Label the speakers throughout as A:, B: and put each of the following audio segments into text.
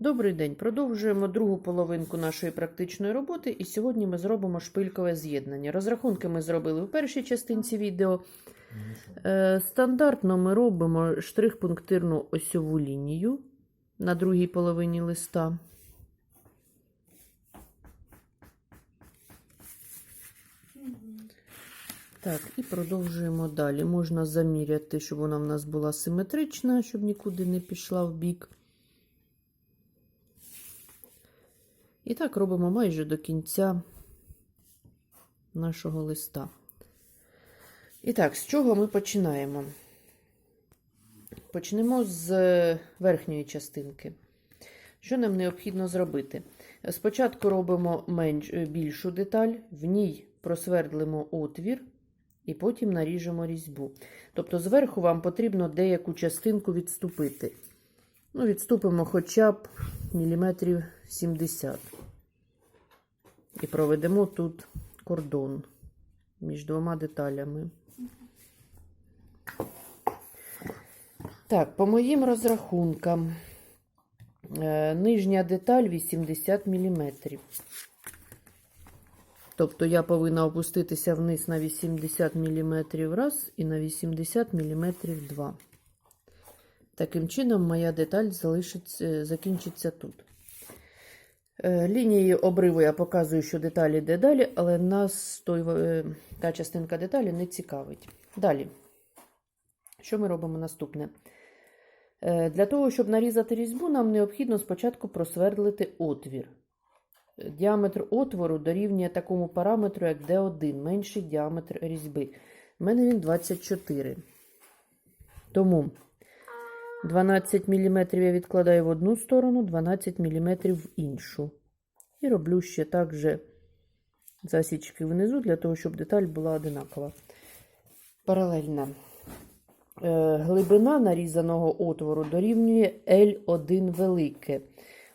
A: Добрий день. Продовжуємо другу половинку нашої практичної роботи, і сьогодні ми зробимо шпилькове з'єднання. Розрахунки ми зробили в першій частинці відео. Е, Стандартно ми робимо штрих-пунктирну осьову лінію на другій половині листа. Так, і продовжуємо далі. Можна заміряти, щоб вона в нас була симетрична, щоб нікуди не пішла в бік. І так робимо майже до кінця нашого листа. І так, з чого ми починаємо? Почнемо з верхньої частинки. Що нам необхідно зробити? Спочатку робимо менш, більшу деталь, в ній просвердлимо отвір і потім наріжемо різьбу. Тобто, зверху вам потрібно деяку частинку відступити. Ну, відступимо хоча б міліметрів 70. І проведемо тут кордон між двома деталями. Так, по моїм розрахункам, е, нижня деталь 80 мм. Тобто я повинна опуститися вниз на 80 мм раз і на 80 мм два. Таким чином, моя деталь залишиться, закінчиться тут. Е, Лінією обриву я показую, що деталі йде далі, але нас той, е, та частинка деталі не цікавить. Далі, що ми робимо наступне? Е, Для того, щоб нарізати різьбу, нам необхідно спочатку просвердлити отвір. Діаметр отвору дорівнює такому параметру, як D1, менший діаметр різьби. У мене він 24. Тому 12 мм я відкладаю в одну сторону, 12 мм в іншу. І роблю ще так же засічки внизу, для того, щоб деталь була одинакова. Паралельна. Е, глибина нарізаного отвору дорівнює L1 велике.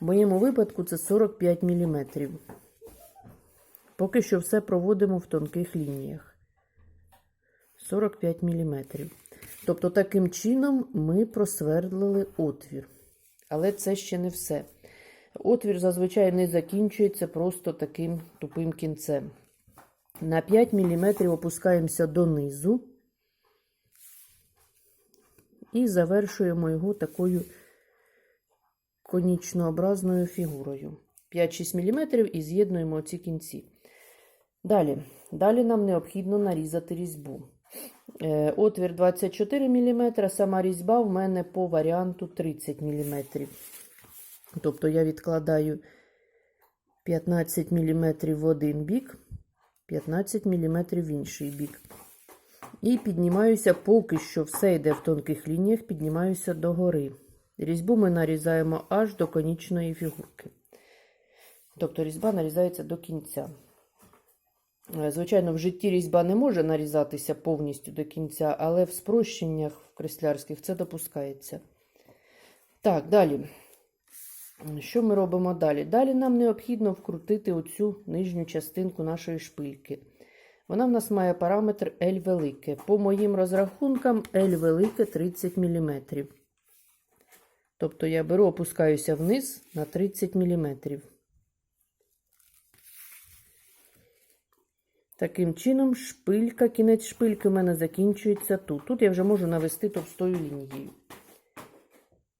A: В моєму випадку це 45 мм. Поки що все проводимо в тонких лініях. 45 мм. Тобто, таким чином ми просвердлили отвір. Але це ще не все. Отвір зазвичай не закінчується просто таким тупим кінцем. На 5 мм опускаємося донизу і завершуємо його такою конічнообразною фігурою. 5-6 мм і з'єднуємо ці кінці. Далі. Далі нам необхідно нарізати різьбу. Е, Отвір 24 мм, сама різьба в мене по варіанту 30 мм. Тобто я відкладаю 15 мм в один бік, 15 мм в інший бік. І піднімаюся, поки що все йде в тонких лініях, піднімаюся догори. Різьбу ми нарізаємо аж до конічної фігурки. Тобто різьба нарізається до кінця. Е, Звичайно, в житті різьба не може нарізатися повністю до кінця, але в спрощеннях в креслярських це допускається. Так, далі. Що ми робимо далі? Далі нам необхідно вкрутити оцю нижню частинку нашої шпильки. Вона в нас має параметр L велике. По моїм розрахункам, L велике 30 мм. Тобто я беру, опускаюся вниз на 30 мм. Таким чином, шпилька, кінець шпильки у мене закінчується тут. Тут я вже можу навести товстою лінією.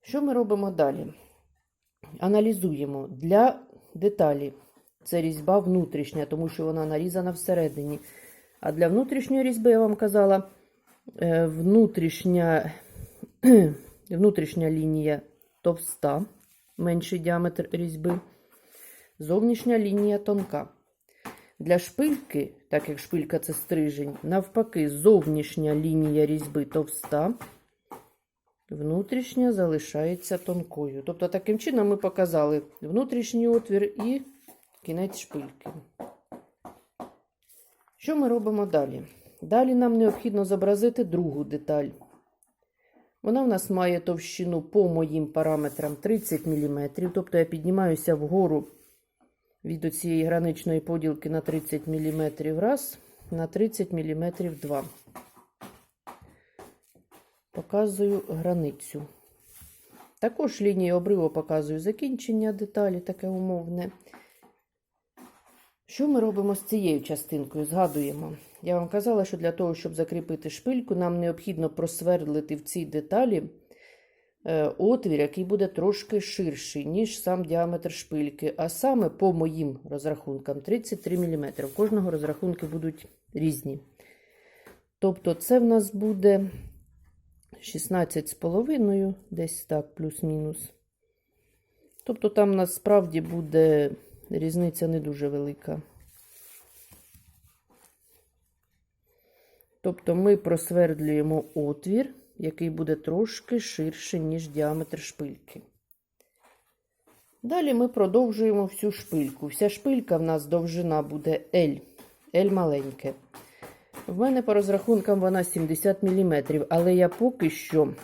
A: Що ми робимо далі? Аналізуємо для деталі. Це різьба внутрішня, тому що вона нарізана всередині. А для внутрішньої різьби, я вам казала, е, внутрішня, внутрішня лінія товста, менший діаметр різьби, зовнішня лінія тонка. Для шпильки, так як шпилька це стрижень, навпаки, зовнішня лінія різьби товста, внутрішня залишається тонкою. Тобто, таким чином ми показали внутрішній отвір і кінець шпильки. Що ми робимо далі? Далі нам необхідно зобразити другу деталь. Вона в нас має товщину по моїм параметрам 30 мм. Тобто я піднімаюся вгору від цієї граничної поділки на 30 мм раз, на 30 мм два. Показую границю. Також лінія обриву показує закінчення деталі, таке умовне. Що ми робимо з цією частинкою? Згадуємо. Я вам казала, що для того, щоб закріпити шпильку, нам необхідно просвердлити в цій деталі отвір, який буде трошки ширший, ніж сам діаметр шпильки. А саме по моїм розрахункам 33 мм. У кожного розрахунки будуть різні. Тобто, це в нас буде 16,5, десь так, плюс-мінус. Тобто, там насправді буде різниця не дуже велика. Тобто ми просвердлюємо отвір, який буде трошки ширше, ніж діаметр шпильки. Далі ми продовжуємо всю шпильку. Вся шпилька в нас довжина буде L, L маленьке. В мене по розрахункам вона 70 мм, але я поки що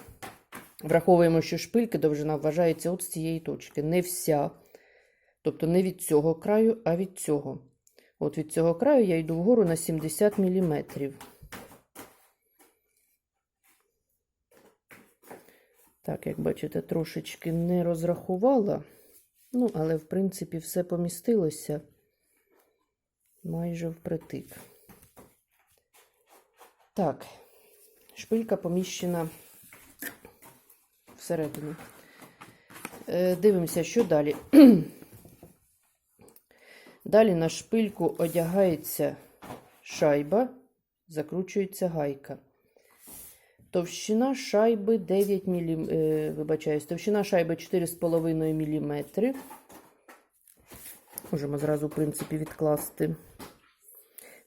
A: враховуємо, що шпильки довжина вважається от з цієї точки. Не вся. Тобто не від цього краю, а від цього. От від цього краю я йду вгору на 70 мм. Так, як бачите, трошечки не розрахувала. Ну, але, в принципі, все помістилося майже впритик. Так, шпилька поміщена всередину. Е, дивимося, що далі. Далі на шпильку одягається шайба, закручується гайка. Товщина шайби 9 мм, е, вибачаюсь, товщина шайби 4,5 мм. Можемо зразу, в принципі, відкласти.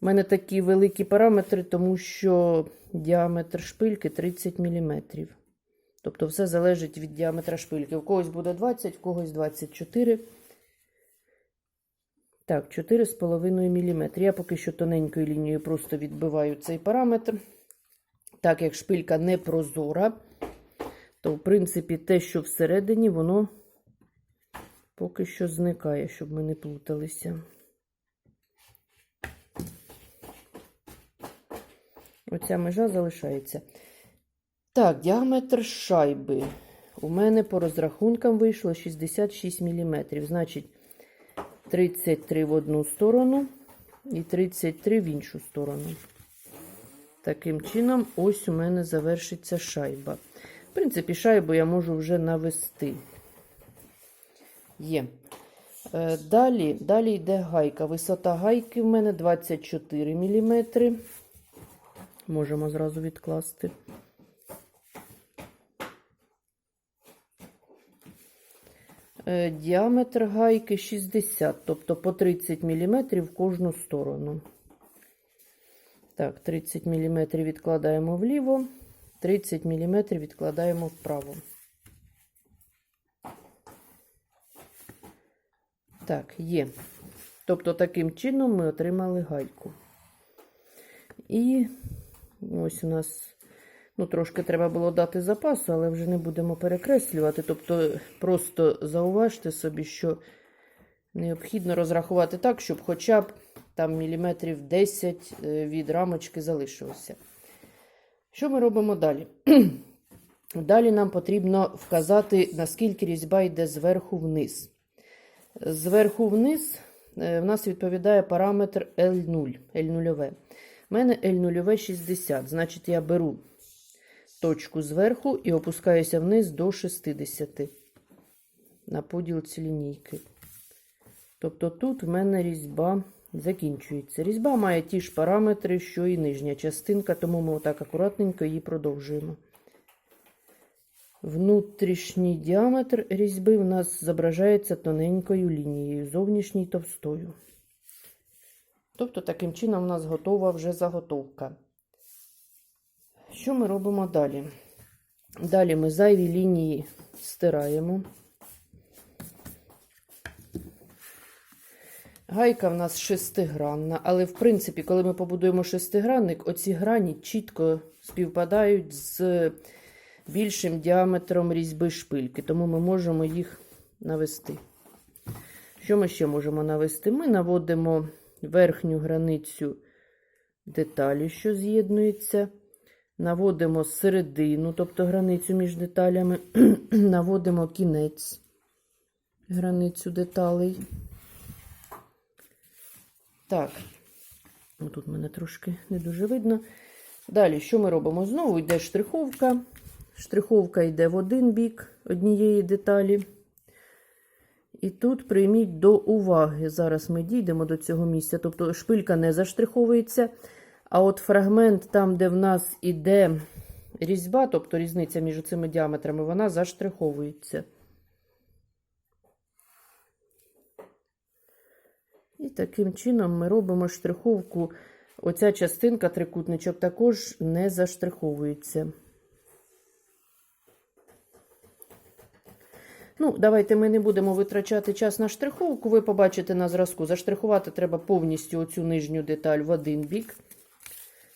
A: У мене такі великі параметри, тому що діаметр шпильки 30 мм. Тобто все залежить від діаметра шпильки. У когось буде 20, у когось 24. Так, 4,5 мм. Я поки що тоненькою лінією просто відбиваю цей параметр. Так як шпилька не прозора, то, в принципі, те, що всередині, воно поки що зникає, щоб ми не плуталися. Оця межа залишається. Так, діаметр шайби. У мене по розрахункам вийшло 66 мм. Значить, 33 в одну сторону і 33 в іншу сторону. Таким чином, ось у мене завершиться шайба. В принципі, шайбу я можу вже навести. Є. Е, Далі, далі йде гайка. Висота гайки в мене 24 мм. Можемо зразу відкласти. Е, Діаметр гайки 60, тобто по 30 мм в кожну сторону. Так, 30 мм відкладаємо вліво, 30 мм відкладаємо вправо. Так, є. Тобто, таким чином ми отримали гайку. І ось у нас, ну, трошки треба було дати запасу, але вже не будемо перекреслювати. Тобто, просто зауважте собі, що необхідно розрахувати так, щоб хоча б там міліметрів 10 е, від рамочки залишилося. Що ми робимо далі? Далі нам потрібно вказати, наскільки різьба йде зверху вниз. Зверху вниз е, в нас відповідає параметр L0. L0. У мене L0 60. Значить, я беру точку зверху і опускаюся вниз до 60 на поділці лінійки. Тобто тут в мене різьба закінчується. Різьба має ті ж параметри, що і нижня частинка, тому ми отак акуратненько її продовжуємо. Внутрішній діаметр різьби в нас зображається тоненькою лінією, зовнішній товстою. Тобто, таким чином, у нас готова вже заготовка. Що ми робимо далі? Далі ми зайві лінії стираємо. Гайка в нас шестигранна, але, в принципі, коли ми побудуємо шестигранник, оці грані чітко співпадають з більшим діаметром різьби шпильки, тому ми можемо їх навести. Що ми ще можемо навести? Ми наводимо верхню границю деталі, що з'єднується наводимо середину, тобто границю між деталями, наводимо кінець, границю деталей. Так, ну, тут мене трошки не дуже видно. Далі, що ми робимо? Знову йде штриховка. Штриховка йде в один бік однієї деталі. І тут прийміть до уваги. Зараз ми дійдемо до цього місця. Тобто шпилька не заштриховується. А от фрагмент, там, де в нас іде різьба, тобто різниця між цими діаметрами, вона заштриховується. І таким чином ми робимо штриховку. Оця частинка трикутничок також не заштриховується. Ну, давайте ми не будемо витрачати час на штриховку. Ви побачите на зразку. Заштрихувати треба повністю оцю нижню деталь в один бік.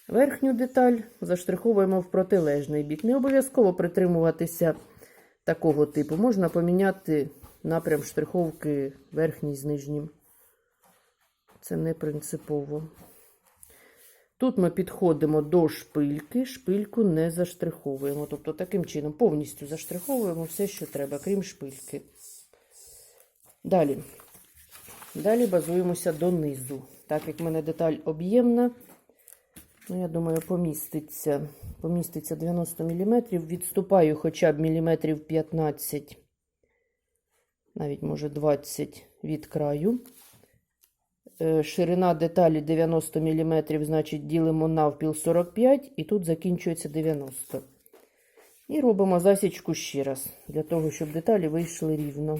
A: Верхню деталь заштриховуємо в протилежний бік. Не обов'язково притримуватися такого типу. Можна поміняти напрям штриховки верхній з нижнім. Це не принципово. Тут ми підходимо до шпильки, шпильку не заштриховуємо. Тобто таким чином повністю заштриховуємо все, що треба, крім шпильки. Далі. Далі базуємося донизу. Так як в мене деталь об'ємна, ну, я думаю, поміститься, поміститься 90 мм. Відступаю хоча б міліметрів 15, навіть може 20 від краю. Е, Ширина деталі 90 мм, значить ділимо навпіл 45 і тут закінчується 90. І робимо засічку ще раз, для того, щоб деталі вийшли рівно.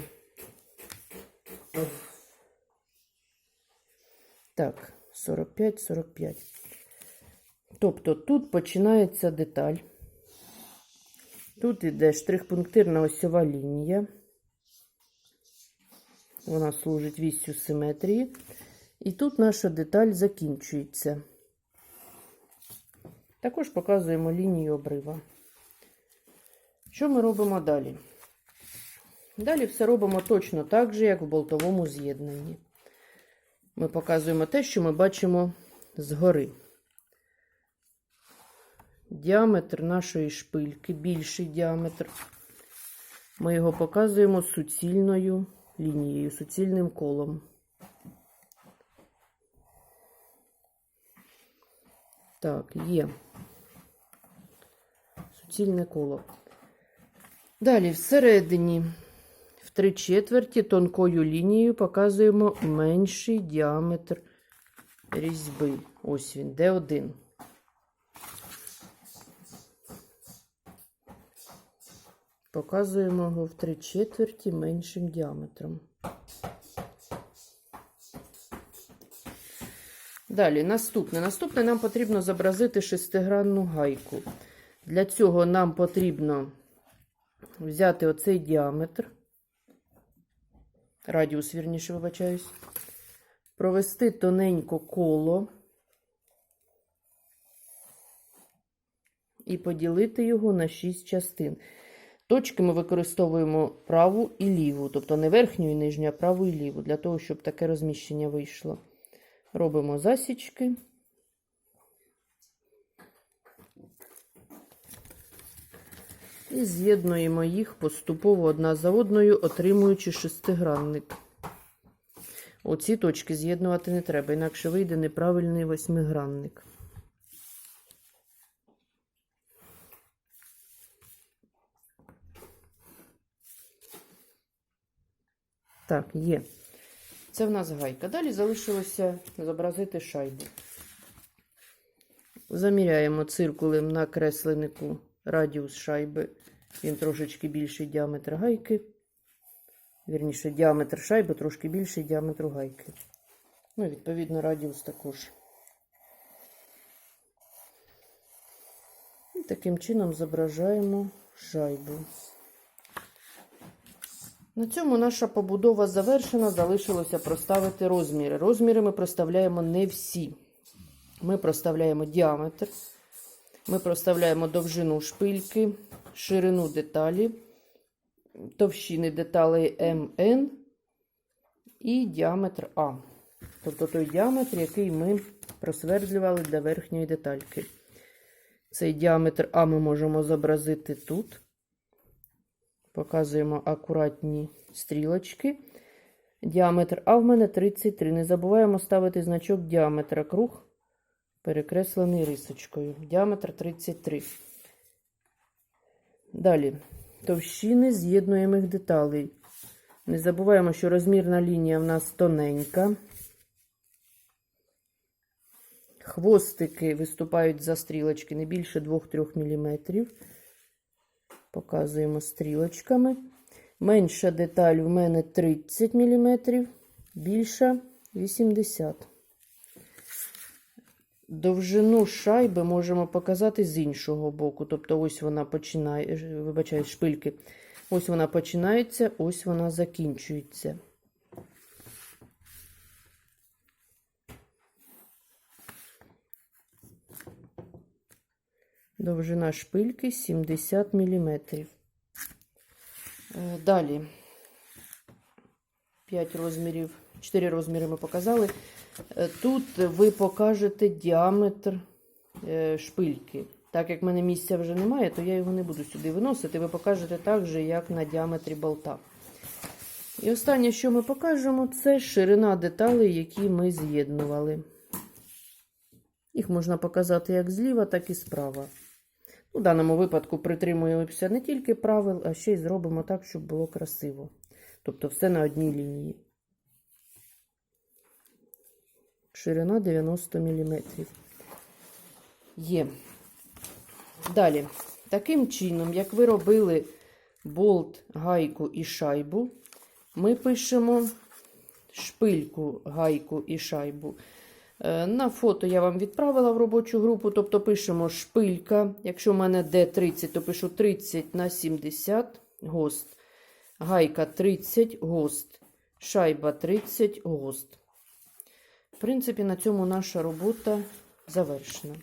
A: Так, 45-45. Тобто тут починається деталь. Тут іде штрих-пунктирна осьова лінія. Вона служить вістю симетрії. І тут наша деталь закінчується. Також показуємо лінію обрива. Що ми робимо далі? Далі все робимо точно так же, як в болтовому з'єднанні. Ми показуємо те, що ми бачимо згори. Діаметр нашої шпильки, більший діаметр. Ми його показуємо суцільною лінією, суцільним колом. Так, є. Суцільне коло. Далі, всередині, в три четверті, тонкою лінією показуємо менший діаметр різьби. Ось він, Д1. Показуємо його в три четверті меншим діаметром. Далі, наступне. Наступне нам потрібно зобразити шестигранну гайку. Для цього нам потрібно взяти оцей діаметр, радіус, вірніше, вибачаюсь, провести тоненько коло і поділити його на 6 частин. Точки ми використовуємо праву і ліву, тобто не верхню і нижню, а праву і ліву, для того, щоб таке розміщення вийшло. Робимо засічки. І з'єднуємо їх поступово одна за одною, отримуючи шестигранник. Оці точки з'єднувати не треба, інакше вийде неправильний восьмигранник. Так, є. Це в нас гайка. Далі залишилося зобразити шайбу. Заміряємо циркулем на кресленику радіус шайби. Він трошечки більший діаметр гайки. Вірніше, діаметр шайби трошки більший діаметру гайки. Ну, відповідно, радіус також. І таким чином зображаємо шайбу. На цьому наша побудова завершена. Залишилося проставити розміри. Розміри ми проставляємо не всі. Ми проставляємо діаметр, ми проставляємо довжину шпильки, ширину деталі, товщини деталей МН і діаметр А. Тобто той діаметр, який ми просвердлювали для верхньої детальки. Цей діаметр А ми можемо зобразити тут. Показуємо акуратні стрілочки. Діаметр А в мене 33. Не забуваємо ставити значок діаметра круг, перекреслений рисочкою. Діаметр 33. Далі. Товщини з'єднуємих деталей. Не забуваємо, що розмірна лінія в нас тоненька. Хвостики виступають за стрілочки не більше 2-3 мм. Показуємо стрілочками. Менша деталь у мене 30 мм, більша 80 Довжину шайби можемо показати з іншого боку. Тобто, ось вона починає, вибачаю, шпильки. Ось вона починається, ось вона закінчується. Довжина шпильки 70 мм. Далі 5 розмірів, 4 розміри ми показали. Е, Тут ви покажете діаметр е, шпильки. Так як в мене місця вже немає, то я його не буду сюди виносити. Ви покажете так же, як на діаметрі болта. І останнє, що ми покажемо, це ширина деталей, які ми з'єднували. Їх можна показати як зліва, так і справа. У даному випадку притримуємося не тільки правил, а ще й зробимо так, щоб було красиво. Тобто все на одній лінії. Ширина 90 мм. Є. Далі. Таким чином, як ви робили болт, гайку і шайбу, ми пишемо шпильку, гайку і шайбу. Е, На фото я вам відправила в робочу групу, тобто пишемо шпилька. Якщо в мене D30, то пишу 30 на 70 гост. Гайка 30 гост. Шайба 30 гост. В принципі, на цьому наша робота завершена.